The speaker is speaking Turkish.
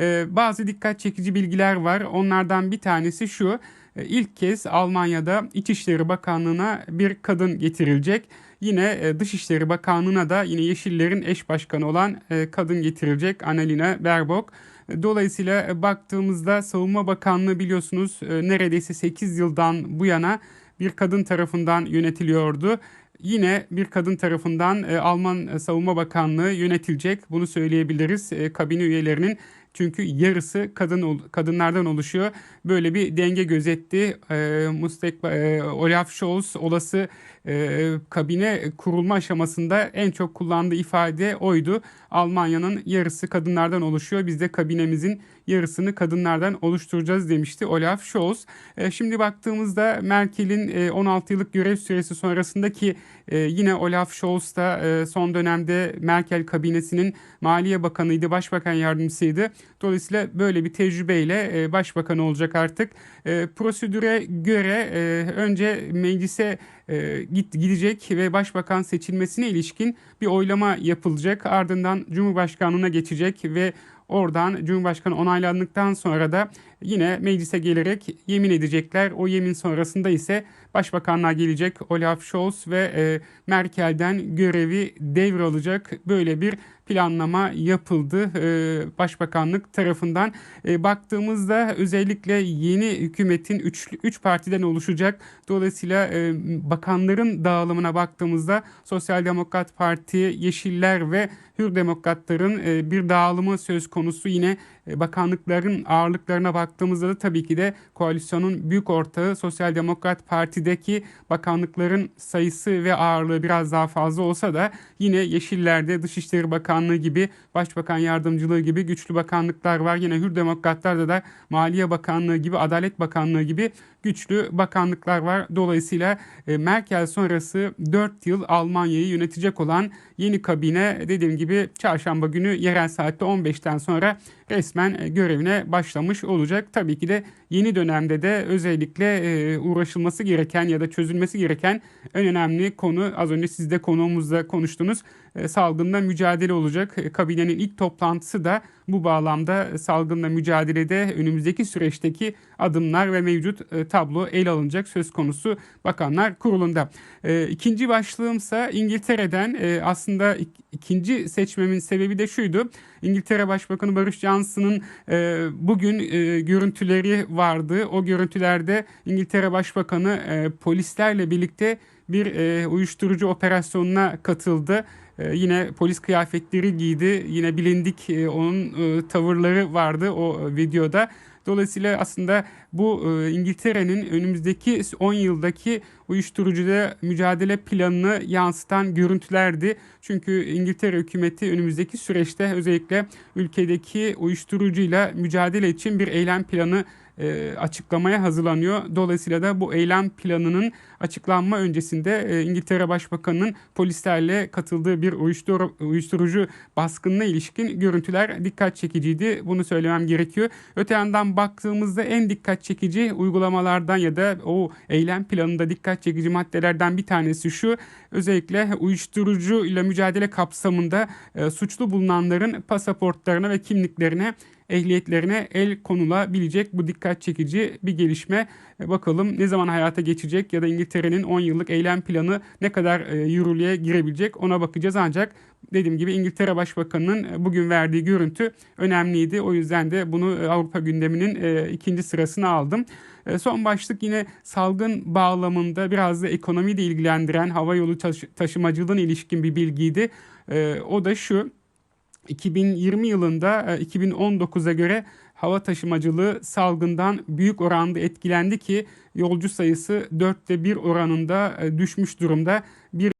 Ee, bazı dikkat çekici bilgiler var. Onlardan bir tanesi şu. Ee, İlk kez Almanya'da İçişleri Bakanlığı'na bir kadın getirilecek. Yine e, Dışişleri Bakanlığı'na da yine Yeşillerin eş başkanı olan e, kadın getirilecek Annalena Baerbock. Dolayısıyla e, baktığımızda Savunma Bakanlığı biliyorsunuz neredeyse 8 yıldan bu yana bir kadın tarafından yönetiliyordu. Yine bir kadın tarafından Alman Savunma Bakanlığı yönetilecek. Bunu söyleyebiliriz. Kabine üyelerinin çünkü yarısı kadın kadınlardan oluşuyor. Böyle bir denge gözetti. E, Mustekba, e, Olaf Scholz olası e, kabine kurulma aşamasında en çok kullandığı ifade oydu. Almanya'nın yarısı kadınlardan oluşuyor. Biz de kabinemizin yarısını kadınlardan oluşturacağız demişti Olaf Scholz. E, şimdi baktığımızda Merkel'in e, 16 yıllık görev süresi sonrasındaki e, yine Olaf Scholz da e, son dönemde Merkel kabinesinin Maliye Bakanıydı, Başbakan Yardımcısıydı. Dolayısıyla böyle bir tecrübeyle e, başbakan olacak artık. E, prosedüre göre e, önce meclise e, git gidecek ve başbakan seçilmesine ilişkin bir oylama yapılacak. Ardından Cumhurbaşkanlığına geçecek ve Oradan Cumhurbaşkanı onaylandıktan sonra da yine meclise gelerek yemin edecekler. O yemin sonrasında ise başbakanlığa gelecek Olaf Scholz ve e, Merkel'den görevi devralacak. Böyle bir planlama yapıldı e, başbakanlık tarafından. E, baktığımızda özellikle yeni hükümetin 3 3 partiden oluşacak. Dolayısıyla e, bakanların dağılımına baktığımızda Sosyal Demokrat Parti, Yeşiller ve Hür Demokratların e, bir dağılımı söz konusu. Yine bakanlıkların ağırlıklarına baktığımızda da tabii ki de koalisyonun büyük ortağı Sosyal Demokrat Parti'deki bakanlıkların sayısı ve ağırlığı biraz daha fazla olsa da yine Yeşiller'de Dışişleri Bakanlığı gibi, Başbakan Yardımcılığı gibi güçlü bakanlıklar var. Yine Hür Demokratlar'da da Maliye Bakanlığı gibi, Adalet Bakanlığı gibi güçlü bakanlıklar var. Dolayısıyla e, Merkel sonrası 4 yıl Almanya'yı yönetecek olan yeni kabine dediğim gibi çarşamba günü yerel saatte 15'ten sonra resmen e, görevine başlamış olacak. Tabii ki de yeni dönemde de özellikle e, uğraşılması gereken ya da çözülmesi gereken en önemli konu az önce siz de konuğumuzda konuştunuz salgınla mücadele olacak. Kabinenin ilk toplantısı da bu bağlamda salgınla mücadelede önümüzdeki süreçteki adımlar ve mevcut tablo ele alınacak söz konusu bakanlar kurulunda. İkinci başlığımsa İngiltere'den aslında ikinci seçmemin sebebi de şuydu. İngiltere Başbakanı Barış Johnson'ın bugün görüntüleri vardı. O görüntülerde İngiltere Başbakanı polislerle birlikte bir uyuşturucu operasyonuna katıldı. Ee, yine polis kıyafetleri giydi. Yine bilindik e, onun e, tavırları vardı o videoda. Dolayısıyla aslında bu e, İngiltere'nin önümüzdeki 10 yıldaki uyuşturucuda mücadele planını yansıtan görüntülerdi. Çünkü İngiltere hükümeti önümüzdeki süreçte özellikle ülkedeki uyuşturucuyla mücadele için bir eylem planı e, açıklamaya hazırlanıyor. Dolayısıyla da bu eylem planının açıklanma öncesinde e, İngiltere Başbakanı'nın polislerle katıldığı bir uyuştur uyuşturucu baskınına ilişkin görüntüler dikkat çekiciydi. Bunu söylemem gerekiyor. Öte yandan baktığımızda en dikkat çekici uygulamalardan ya da o eylem planında dikkat çekici maddelerden bir tanesi şu. Özellikle uyuşturucu ile mücadele kapsamında e, suçlu bulunanların pasaportlarına ve kimliklerine ehliyetlerine el konulabilecek bu dikkat çekici bir gelişme. E, bakalım ne zaman hayata geçecek ya da İngiltere'nin 10 yıllık eylem planı ne kadar e, yürürlüğe girebilecek ona bakacağız ancak dediğim gibi İngiltere Başbakanı'nın e, bugün verdiği görüntü önemliydi. O yüzden de bunu Avrupa gündeminin ikinci sırasına aldım. Son başlık yine salgın bağlamında biraz da ekonomi ilgilendiren hava yolu taşı taşımacılığına ilişkin bir bilgiydi. O da şu 2020 yılında 2019'a e, göre hava taşımacılığı salgından büyük oranda etkilendi ki yolcu sayısı 4'te 1 oranında e, düşmüş durumda. Bir